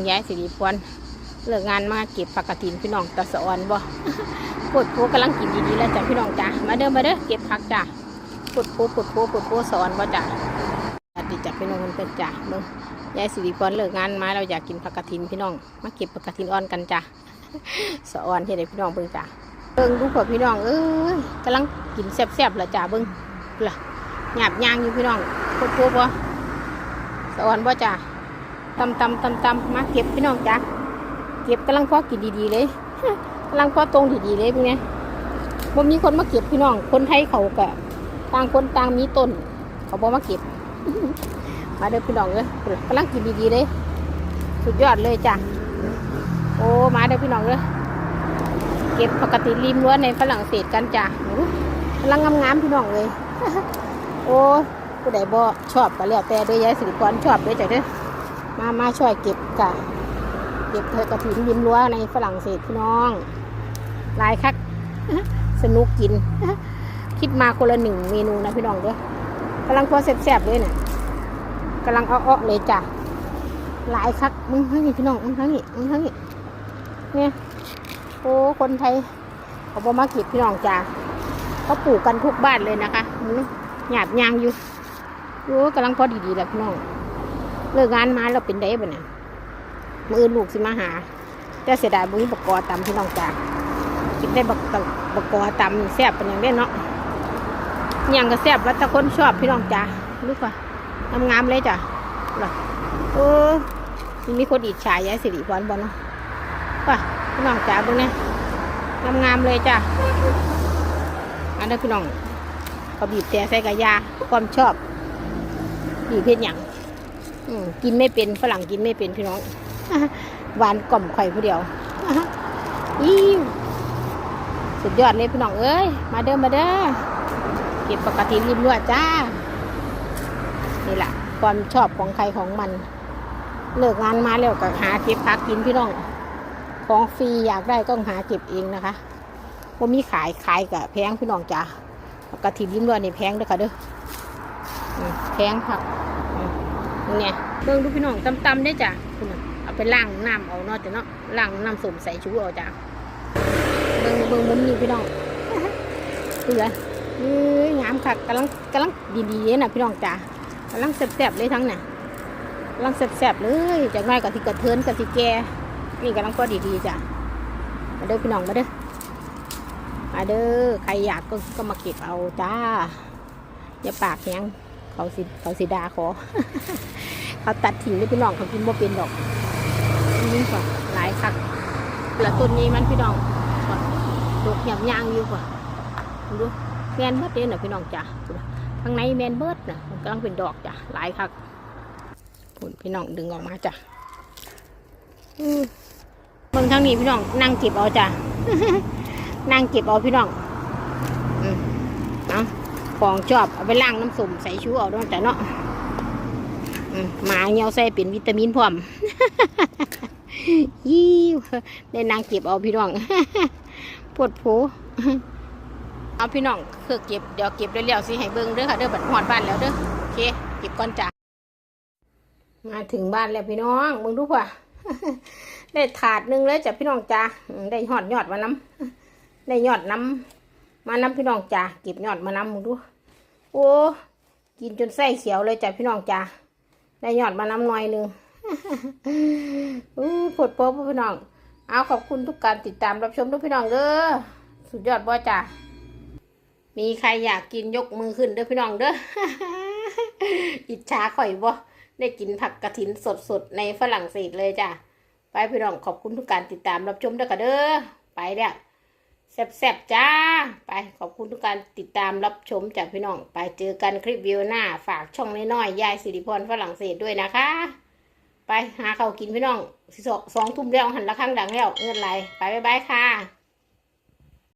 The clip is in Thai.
งย้ายสิริพรเลิกงานมาเก็บผักกระถินพี่น้องตะสะออนบ่ปวดโพกำลังกินดีๆแล้วจ้ะพี่น้องจ้ะมาเด้อมาเด้อเก็บผักจ้ะปวดโพปวดโพปวดโพสะออนบ่จ้ะสวัสดีจ้ะพี่น้องเพื่อนจ้ะเบิ่งยายสิริพรเลิกงานมาเราอยากกินผักกระถินพี่น้องมาเก็บผักกระถินอ่อนกันจ้ะสะออนเฮ็ดให้พี่น้องเบิ่งจ้ะเบิ่งดูพวกพี่น้องเอ้ยกำลังกินแซ่บๆแล้วจ้ะเบิ่งล่ะหยาบยางอยู่พี่น้องปวดโพบ่สะออนบ่จ้ะ ตำตำตำตำมาเก็บพี่น้องจ้ะเก็บกำลังพอกินดีๆเลยกำลังพอตรงดีๆเลยพวกเนี้ยบ่มีคนมาเก็บพี่น้อง คนไทยเขากะต่างคนต่างมีต้น เขาบอกมาเก็บ มาเด้อพี่น้องเลยกำลังกินดีๆเลย สุดยอดเลยจ้ะโอ้มาเด้อพี่น้องเลยเก็บปกติริมรั้วในฝรั่งเศสกันจ้ะกำลังงามๆพี่น้องเลย โอ้ผู้ใดบ่ชอบก็แล้วแต่ด้อยยายสิริพรชอบเด้อจ้ะเด้อ มามาช่วยเก็บกะเก็บเธอกระถินริมรั้วในฝรั่งเศสพี่น้องลายคักสนุกกิน คิดมาคนละหนึ่งเมนูนะพี่น้องเด้อกำลังพอแซ่บๆเลยเนี่ยกำลังเอๆเลยจ้ะหลายคักมึงทั้งนี้พี่น้องมึงทั้งนี้มึงทั้งนี้เนี่ยโอ้คนไทยเขาบอมาเก็บพี่น้องจ้ะเขาปลูกกันทุกบ้านเลยนะคะหยาบยางอยู่โอ้กำลังพอดีๆแหละพี่น้อง เลิกงานมาเราเป็นได้บ่เนี่ยมืออลูกสิมาหา แต่เสียดายบุ้งบกกอตำพี่น้องจ้ากินได้บกบกอตำแซ่บเป็นอย่างได้เนาะอย่างก็แซ่บแล้วต่คนชอบพี่น้องจ้าลูกว่างามๆเลยจ้ะหรอโอ้มีคนอิจฉายายสิริพรบ่เนาะว่ะพี่น้องจ้าเบุ้งเนี่ยงามๆเลยจ้ะอันนี้พี่น้องเขาบีบแต่ใส่กระยาความชอบบีบเพชรหยัง กินไม่เป็นฝรั่งกินไม่เป็นพี่น้องหวานกล่อมไข่ผู้เดียวอิวสุดยอดเลยพี่น้องเอ้ยมาเด้อมาเด้อเก็บปกติริมรั้วจ้า นี่แหละความชอบของใครของมัน เลิกงานมาแล้วก็หาเก็บพักกินพี่น้อง ของฟรีอยากได้ต้องหาเก็บเองนะคะว่ามีขายขายกับแพงพี่น้องจ้าปกติริมรั้วนี่แพงด้อค่ะเด้อแพงครับ เนี่ยเบิ่งดูพี่น้องตำๆได้จ้ะคุณเอาไปล้างน้ำเอาเนาะจ้ะเนาะล้างน้ำสมใส่ชูเอาจ้ะเบิ่งเบิ่งมุมนี้พี่น้องเปื่อยเอ้ยงามค่ะกำลังกำลังดีๆเลยนะพี่น้องจ้ะกำลังแซ่บๆเลยทั้งเนี่ยกำลังแซ่บๆเลยจากน้อยกับที่กระเทินกับที่แกนี่กำลังพอดีๆจ้ะมาเด้อพี่น้องมาเด้อมาเด้อใครอยากก็ก็มาเก็บเอาจ้าอย่าปากแห้ง เขาสิเขาสิดาขอ เขาตัดทิ้งเลยพี่น้องเขากินบ่เป็นดอกนี่กว่าหลายคักแล้วต้นนี้มันพี่น้องก่อนดอกหยาบยางอยู่กว่าดูแมนเบิร์ดเด้น่ะพี่น้องจ้ะข้างในแมนเบิร์ดน่ะมันกำลังเป็นดอกจ้ะหลายคักพุ่นพี่น้องดึงออกมาจ้ะอืองทางนี้พี่น้องนั่งเก็บเอาจ้ะนั่งเก็บเอาพี่น้อง อืมเอา ของชอบเอาไปล้างน้ำส้มใส่ชูเอาด้วยจ้ะเนาะหมาเงี้ยวใส่เป็นวิตามินพร้อมยี่วได้นางเก็บเอาพี่น้องปวดโผเอาพี่น้องคือเก็บเดี๋ยวเก็บเร็วๆสิให้เบิ่งเด้อค่ะเด้อบัดหอดบ้านแล้วเด้อโอเค เก็บก่อนจ้ะมาถึงบ้านแล้วพี่น้องมึงดูป่ะได้ถาดหนึงเลยจ้ะพี่น้องจ้ะได้หอดยอดมาน้ำได้ยอดน้ำ มาน้ำพี่น้องจ้าเก็บยอดมาน้ำมึงดู โอ้กินจนไส้เขียวเลยจ้ะพี่น้องจ้าได้ยอดมาน้ำหน่อยหนึงอู้ปวดโป๊ะพี่น้อง เอาขอบคุณทุกการติดตามรับชมทุกพี่น้องเด้อสุดยอดบ่จ้ามีใครอยากกินยกมือขึ้นเด้อพี่น้องเด้ออิจฉาข่อยบ่ได้กินผักกระถินสดๆในฝรั่งเศสเลยจ้ะไปพี่น้องขอบคุณทุกการติดตามรับชมด้อค่ะเด้อไปแล้ว แซ่บๆจ้า ไปขอบคุณทุกการติดตามรับชมจากพี่น้อง ไปเจอกันคลิปวิวหน้า ฝากช่องน้อยๆยายสิริพรฝรั่งเศสด้วยนะคะ ไปหาเขากินพี่น้องสองสองทุ่มแล้วหันละข้างดังแล้วเงินไหลไปบ๊ายบายค่ะ